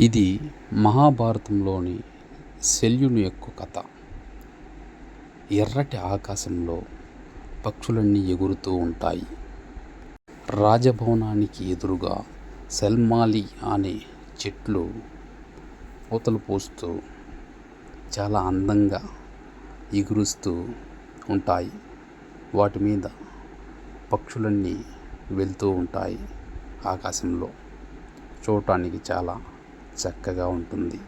ఇది మహాభారతంలోని శల్యుని యొక్క కథ. ఎర్రటి ఆకాశంలో పక్షులన్నీ ఎగురుతూ ఉంటాయి. రాజభవనానికి ఎదురుగా సెల్మాలి అనే చెట్లు పూతలు పోస్తూ చాలా అందంగా ఎగురుస్తూ ఉంటాయి. వాటి మీద పక్షులన్నీ వెళ్తూ ఉంటాయి ఆకాశంలో. చూడటానికి చాలా చక్కగా ఉంటుంది.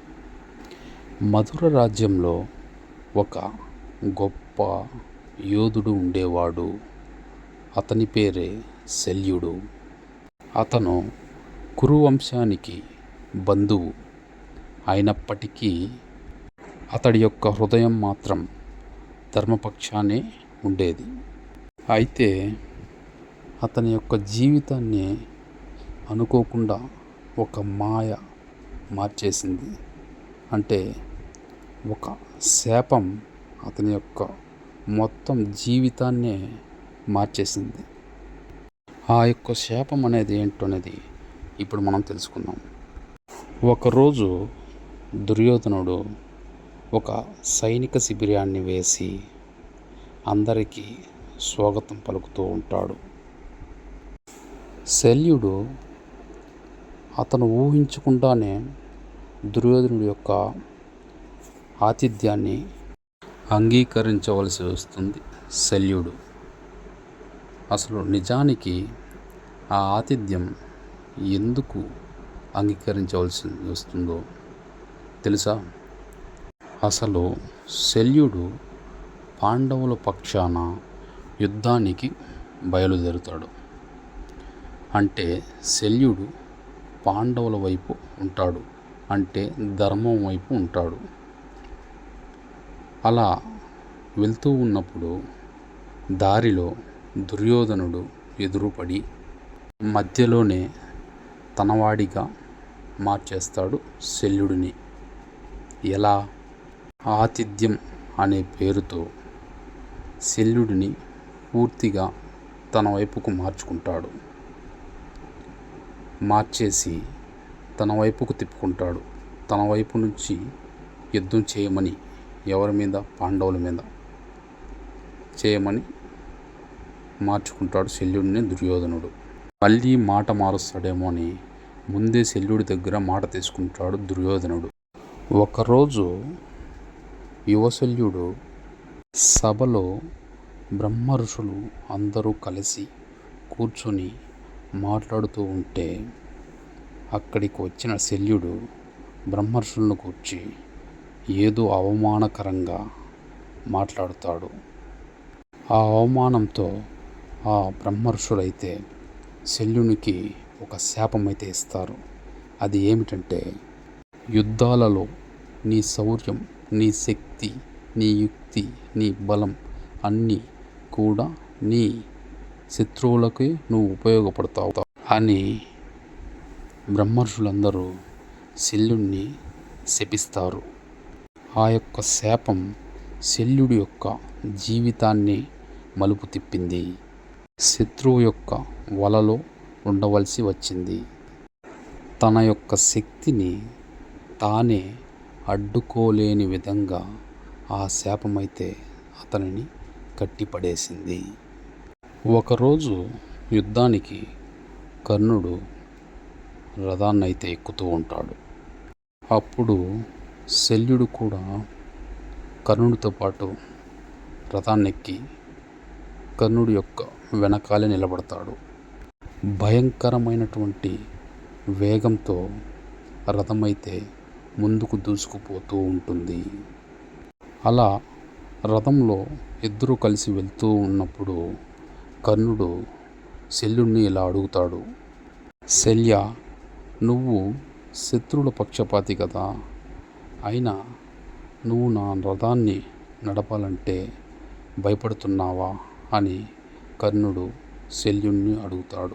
మధుర రాజ్యంలో ఒక గొప్ప యోధుడు ఉండేవాడు. అతని పేరే శల్యుడు. అతను కురువంశానికి బంధువు. అయినప్పటికీ అతడి యొక్క హృదయం మాత్రం ధర్మపక్షానే ఉండేది. అయితే అతని యొక్క జీవితాన్ని అనుకోకుండా ఒక మాయ మార్చేసింది. అంటే ఒక శాపం అతని యొక్క మొత్తం జీవితాన్నే మార్చేసింది. ఆ యొక్క శాపం అనేది ఏంటో అనేది ఇప్పుడు మనం తెలుసుకుందాం. ఒకరోజు దుర్యోధనుడు ఒక సైనిక శిబిరాన్ని వేసి అందరికీ స్వాగతం పలుకుతూ ఉంటాడు. శల్యుడు అతను ఊహించకుండానే దుర్యోధనుడి యొక్క ఆతిథ్యాన్ని అంగీకరించవలసి వస్తుంది. శల్యుడు. అసలు నిజానికి ఆ ఆతిథ్యం ఎందుకు అంగీకరించవలసి వస్తుందో తెలుసా? అసలు శల్యుడు పాండవుల పక్షాన యుద్ధానికి బయలుదేరుతాడు. అంటే శల్యుడు పాండవుల వైపు ఉంటాడు. అంటే ధర్మం వైపు ఉంటాడు. అలా వెళ్తూ ఉన్నప్పుడు దారిలో దుర్యోధనుడు ఎదురుపడి మధ్యలోనే తనవాడిగా మార్చేస్తాడు శల్యుడిని. ఎలా? ఆతిథ్యం అనే పేరుతో శల్యుడిని పూర్తిగా తన వైపుకు మార్చుకుంటాడు. మార్చేసి తన వైపుకు తిప్పుకుంటాడు. తన వైపు నుంచి యుద్ధం చేయమని ఎవరి మీద? పాండవుల మీద. చేయమని మార్చుకుంటాడు శల్యుడిని దుర్యోధనుడు. మళ్ళీ మాట మారుస్తాడేమో అని ముందే శల్యుడి దగ్గర మాట తీసుకుంటాడు దుర్యోధనుడు. ఒకరోజు యువశల్యుడు సభలో బ్రహ్మ ఋషులు అందరూ కలిసి కూర్చొని మాట్లాడుతూ ఉంటే అక్కడికి వచ్చిన శల్యుడు బ్రహ్మర్షులను కూర్చి ఏదో అవమానకరంగా మాట్లాడుతాడు. ఆ అవమానంతో ఆ బ్రహ్మర్షులైతే శల్యునికి ఒక శాపమైతే ఇస్తారు. అది ఏమిటంటే యుద్ధాలలో నీ శౌర్యం నీ శక్తి నీ యుక్తి నీ బలం అన్నీ కూడా నీ శత్రువులకి నువ్వు ఉపయోగపడతావు అని బ్రహ్మర్షులందరూ శల్యుణ్ణి శపిస్తారు. ఆ యొక్క శాపం శల్యుడి యొక్క జీవితాన్ని మలుపు తిప్పింది. శత్రువు యొక్క వలలో ఉండవలసి వచ్చింది. తన యొక్క శక్తిని తానే అడ్డుకోలేని విధంగా ఆ శాపమైతే అతనిని కట్టిపడేసింది. ఒకరోజు యుద్ధానికి కర్ణుడు రథాన్నైతే ఎక్కుతూ ఉంటాడు. అప్పుడు శల్యుడు కూడా కర్ణుడితో పాటు రథాన్నెక్కి కర్ణుడి యొక్క వెనకాలే నిలబడతాడు. భయంకరమైనటువంటి వేగంతో రథమైతే ముందుకు దూసుకుపోతూ ఉంటుంది. అలా రథంలో ఇద్దరు కలిసి వెళ్తూ ఉన్నప్పుడు కర్ణుడు శల్యుణ్ణి ఇలా అడుగుతాడు. శల్య నువ్వు శత్రువుల పక్షపాతి కదా. అయినా నువ్వు నా రథాన్ని నడపాలంటే భయపడుతున్నావా? అని కర్ణుడు శల్యుణ్ణి అడుగుతాడు.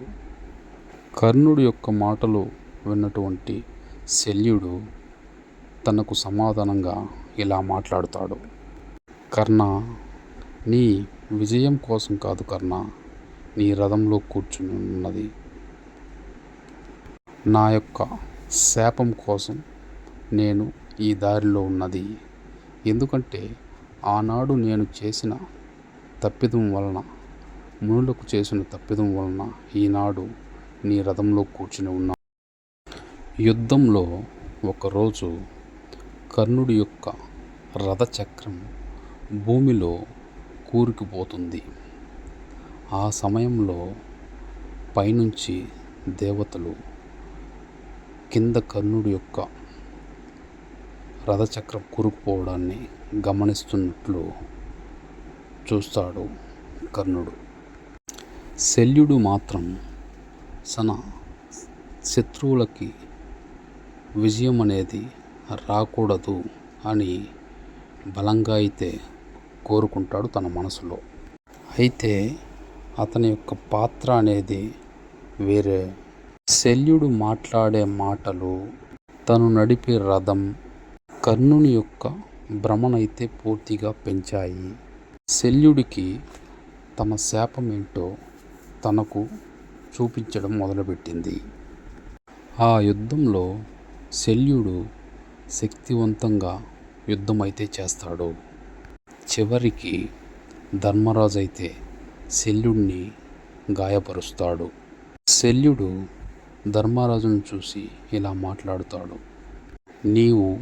కర్ణుడు యొక్క మాటలు విన్నటువంటి శల్యుడు తనకు సమాధానంగా ఇలా మాట్లాడుతాడు. కర్ణ నీ విజయం కోసం కాదు కర్ణ నీ రథంలో కూర్చుని ఉన్నది. నా యొక్క శాపం కోసం నేను ఈ దారిలో ఉన్నది. ఎందుకంటే ఆనాడు నేను చేసిన తప్పిదం వలన మునులకు చేసిన తప్పిదం వలన ఈనాడు నీ రథంలో కూర్చుని ఉన్నా యుద్ధంలో ఒకరోజు కర్ణుడి యొక్క రథచక్రం భూమిలో కూరుకుపోతుంది. ఆ సమయంలో పైనుంచి దేవతలు కింద కర్ణుడి యొక్క రథచక్రం కూరుకుపోవడాన్ని గమనిస్తున్నట్లు చూస్తాడు కర్ణుడు. శల్యుడు మాత్రం తన శత్రువులకి విజయం అనేది రాకూడదు అని బలంగా అయితే కోరుకుంటాడు తన మనసులో. అయితే అతని యొక్క పాత్ర అనేది వేరే శల్యుడు మాట్లాడే మాటలు తను నడిపే రథం కర్ణుని యొక్క భ్రమనైతే పూర్తిగా పెంచాయి. శల్యుడికి తమ శాపం ఏంటో తనకు చూపించడం మొదలుపెట్టింది. ఆ యుద్ధంలో శల్యుడు శక్తివంతంగా యుద్ధం అయితే చేస్తాడు. చివరికి ధర్మరాజు అయితే శల్యుడిని గాయపరుస్తాడు. శల్యుడు ధర్మరాజును చూసి ఇలా మాట్లాడుతాడు. నీవు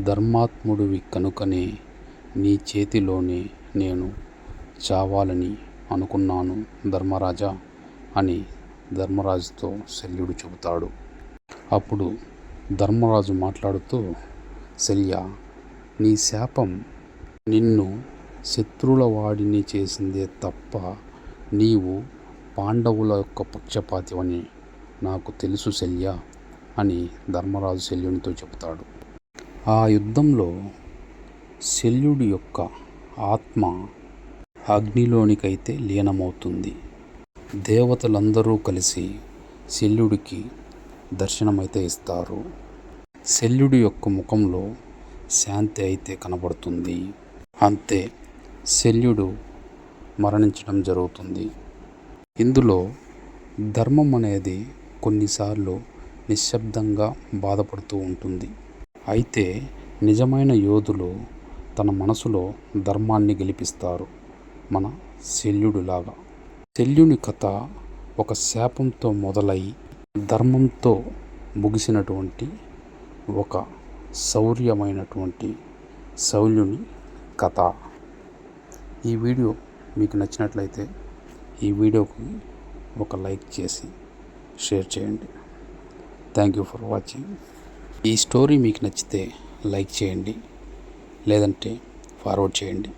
ధర్మాత్ముడివి కనుకనే నీ చేతిలోనే నేను చావాలని అనుకున్నాను ధర్మరాజా అని ధర్మరాజుతో శల్యుడు చెబుతాడు. అప్పుడు ధర్మరాజు మాట్లాడుతూ శల్య నీ శాపం నిన్ను శత్రువుల వాడిని చేసిందే తప్ప నీవు పాండవుల యొక్క పక్షపాతివని నాకు తెలుసు శల్య అని ధర్మరాజు శల్యునితో చెబుతాడు. ఆ యుద్ధంలో శల్యుడి యొక్క ఆత్మ అగ్నిలోనికైతే లీనమవుతుంది. దేవతలందరూ కలిసి శల్యుడికి దర్శనమైతే ఇస్తారు. శల్యుడి యొక్క ముఖంలో శాంతి అయితే కనబడుతుంది. అంతే శల్యుడు మరణించడం జరుగుతుంది. ఇందులో ధర్మం అనేది కొన్నిసార్లు నిశ్శబ్దంగా బాధపడుతూ ఉంటుంది. అయితే నిజమైన యోధులు తన మనసులో ధర్మాన్ని గెలిపిస్తారు. మన శల్యుడిలాగా. శల్యుని కథ ఒక శాపంతో మొదలై ధర్మంతో ముగిసినటువంటి ఒక శౌర్యమైనటువంటి శౌల్యుని కథ. ఈ వీడియో మీకు నచ్చినట్లయితే ఈ వీడియోకి ఒక లైక్ చేసి షేర్ చేయండి. థ్యాంక్ యూ ఫర్ వాచింగ్ ఈ స్టోరీ మీకు నచ్చితే లైక్ చేయండి. లేదంటే ఫార్వర్డ్ చేయండి.